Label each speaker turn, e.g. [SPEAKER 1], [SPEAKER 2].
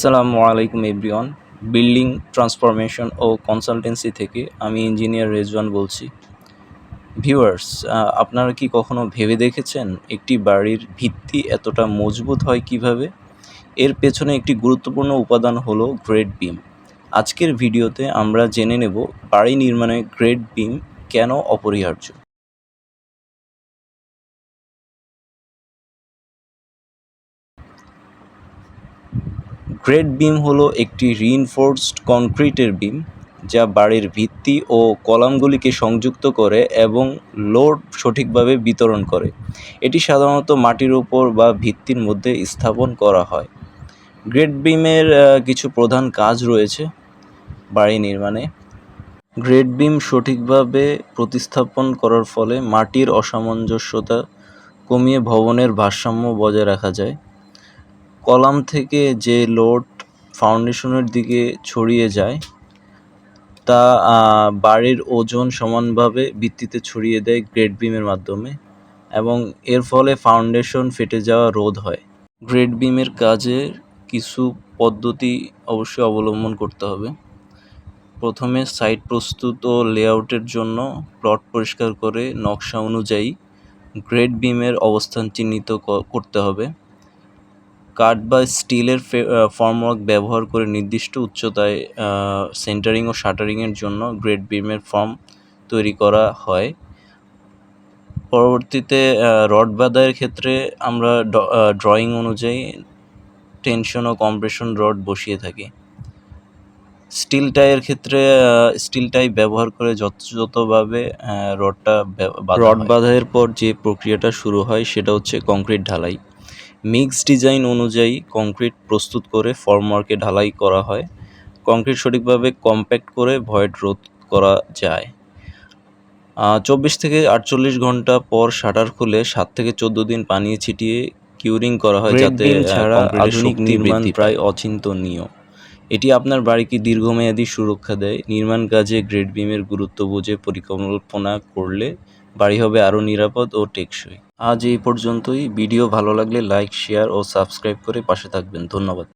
[SPEAKER 1] আসসালামু আলাইকুম everyone. Building transformation ও কনসালটেন্সি থেকে আমি ইঞ্জিনিয়ার রেজওয়ান বলছি। ভিউয়ার্স আপনারা কি কখনো ভেবে দেখেছেন একটি বাড়ির ভিত্তি এতটা মজবুত হয় কীভাবে? এর পেছনে একটি গুরুত্বপূর্ণ উপাদান হলো গ্রেড বিম। আজকের ভিডিওতে আমরা জেনে নেব বাড়ি নির্মাণে গ্রেড বিম কেন অপরিহার্য। গ্রেড বিম হলো একটি রিইনফোর্সড কংক্রিটের বিম, যা বাড়ির ভিত্তি ও কলামগুলিকে সংযুক্ত করে এবং লোড সঠিকভাবে বিতরণ করে। এটি সাধারণত মাটির উপর বা ভিত্তির মধ্যে স্থাপন করা হয়। গ্রেড বিমের কিছু প্রধান কাজ রয়েছে বাড়ি নির্মাণে। গ্রেড বিম সঠিকভাবে প্রতিস্থাপন করার ফলে মাটির অসামঞ্জস্যতা কমিয়ে ভবনের ভারসাম্য বজায় রাখা যায়। কলাম থেকে যে লোড ফাউন্ডেশনের দিকে ছড়িয়ে যায়, তা বাড়ির ওজন সমানভাবে ভিত্তিতে ছড়িয়ে দেয় গ্রেড বিমের মাধ্যমে এবং এর ফলে ফাউন্ডেশন ফেটে যাওয়া রোধ হয়। গ্রেড বিমের কাজে কিছু পদ্ধতি অবশ্যই অবলম্বন করতে হবে। প্রথমে সাইট প্রস্তুত ও লেআউটের জন্য প্লট পরিষ্কার করে নকশা অনুযায়ী গ্রেড বিমের অবস্থান চিহ্নিত করতে হবে। কাঠ বা স্টিলের ফর্মওয়ার্ক ব্যবহার করে নির্দিষ্ট উচ্চতায় সেন্টারিং ও শাটারিংয়ের জন্য গ্রেড বিমের ফর্ম তৈরি করা হয়। পরবর্তীতে রড বাঁধাইয়ের ক্ষেত্রে আমরা ড্রয়িং অনুযায়ী টেনশন ও কম্প্রেশন রড বসিয়ে থাকি। স্টিল টাইয়ের ক্ষেত্রে স্টিল টাই ব্যবহার করে যথাযথভাবে রডটা রড বাঁধাইয়ের পর যে প্রক্রিয়াটা শুরু হয় সেটা হচ্ছে কংক্রিট ঢালাই। মিক্স ডিজাইন অনুযায়ী কংক্রিট প্রস্তুত করে ফর্মওয়ার্কে ঢালাই করা হয়। কংক্রিট সঠিকভাবে কম্প্যাক্ট করে ভয়েড রোধ করা যায়। চব্বিশ থেকে আটচল্লিশ ঘণ্টা পর শাটার খুলে সাত থেকে চোদ্দ দিন পানি ছিটিয়ে কিউরিং করা হয় যাতে ছাড়া আধুনিক নির্মাণ প্রায় অচিন্তনীয়। এটি আপনার বাড়িকে দীর্ঘমেয়াদী সুরক্ষা দেয়? নির্মাণ কাজে গ্রেড বিমের গুরুত্ব বুঝে পরিকল্পনা করলে বাড়ি হবে আরও নিরাপদ ও টেকসই। আজ এই পর্যন্তই। ভিডিও ভালো লাগলে লাইক শেয়ার ও সাবস্ক্রাইব করে পাশে থাকবেন। ধন্যবাদ।